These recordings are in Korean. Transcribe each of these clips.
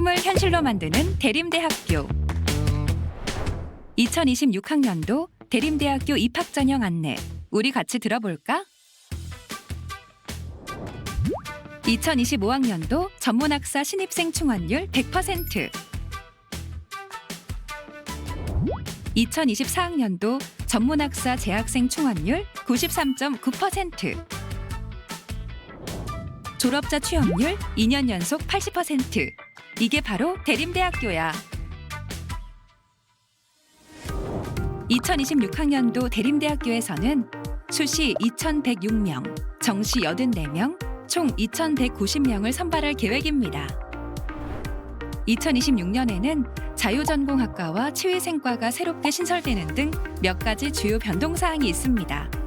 꿈을 현실로 만드는 대림대학교. 2026학년도 대림대학교 입학 전형 안내. 우리 같이 들어볼까? 2025학년도 전문학사 신입생 충원율 100% 2024학년도 전문학사 재학생 충원율 93.9% 졸업자 취업률 2년 연속 80% 이게 바로 대림대학교야. 2026학년도 대림대학교에서는 수시 2,106명, 정시 84명, 총 2,190명을 선발할 계획입니다. 2026년에는 자유전공학과와 치위생과가 새롭게 신설되는 등 몇 가지 주요 변동사항이 있습니다.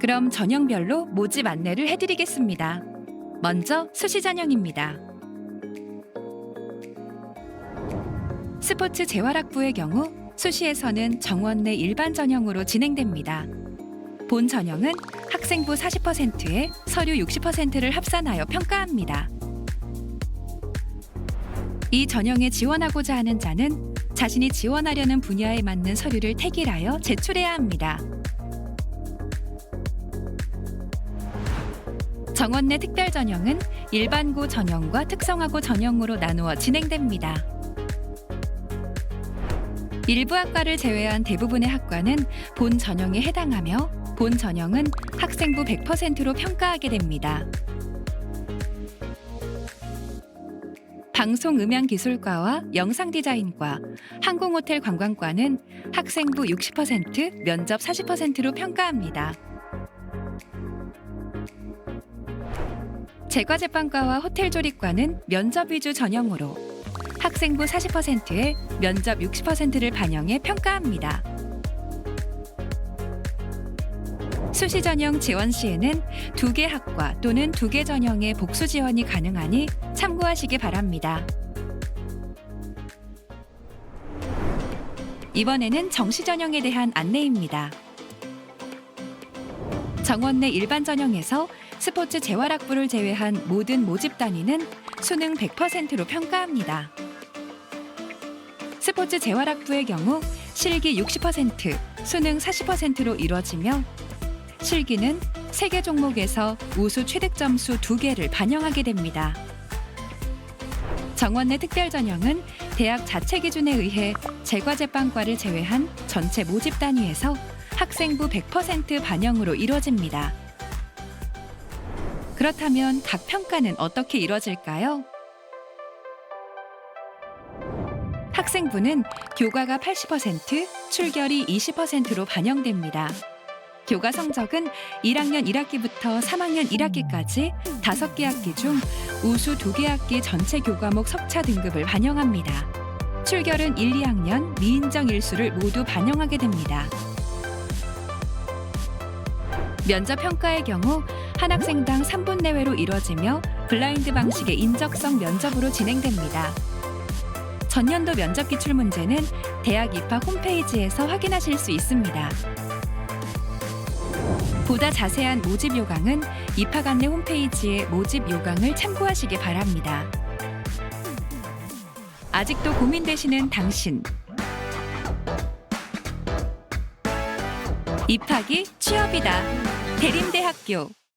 그럼 전형별로 모집 안내를 해드리겠습니다. 먼저 수시 전형입니다. 스포츠 재활학부의 경우 수시에서는 정원 내 일반 전형으로 진행됩니다. 본 전형은 학생부 40%에 서류 60%를 합산하여 평가합니다. 이 전형에 지원하고자 하는 자는 자신이 지원하려는 분야에 맞는 서류를 택일하여 제출해야 합니다. 정원 내 특별 전형은 일반고 전형과 특성화고 전형으로 나누어 진행됩니다. 일부 학과를 제외한 대부분의 학과는 본 전형에 해당하며 본 전형은 학생부 100%로 평가하게 됩니다. 방송 음향 기술과와 영상 디자인과 항공호텔 관광과는 학생부 60%, 면접 40%로 평가합니다. 제과제빵과와 호텔조리과는 면접 위주 전형으로 학생부 40%에 면접 60%를 반영해 평가합니다. 수시 전형 지원 시에는 두 개 학과 또는 두 개 전형의 복수 지원이 가능하니 참고하시기 바랍니다. 이번에는 정시 전형에 대한 안내입니다. 정원 내 일반 전형에서 스포츠 재활학부를 제외한 모든 모집 단위는 수능 100%로 평가합니다. 스포츠 재활학부의 경우 실기 60%, 수능 40%로 이루어지며 실기는 세 개 종목에서 우수 최대 점수 두개를 반영하게 됩니다. 정원 내 특별 전형은 대학 자체 기준에 의해 제과제빵과를 제외한 전체 모집 단위에서 학생부 100% 반영으로 이루어집니다. 그렇다면 각 평가는 어떻게 이루어질까요? 학생부는 교과가 80%, 출결이 20%로 반영됩니다. 교과 성적은 1학년 1학기부터 3학년 1학기까지 5개 학기 중 우수 2개 학기 전체 교과목 석차 등급을 반영합니다. 출결은 1, 2학년 미인정 일수를 모두 반영하게 됩니다. 면접 평가의 경우 한 학생당 3분 내외로 이뤄지며 블라인드 방식의 인적성 면접으로 진행됩니다. 전년도 면접 기출 문제는 대학 입학 홈페이지에서 확인하실 수 있습니다. 보다 자세한 모집 요강은 입학 안내 홈페이지의 모집 요강을 참고하시기 바랍니다. 아직도 고민되시는 당신. 입학이 취업이다. 대림대학교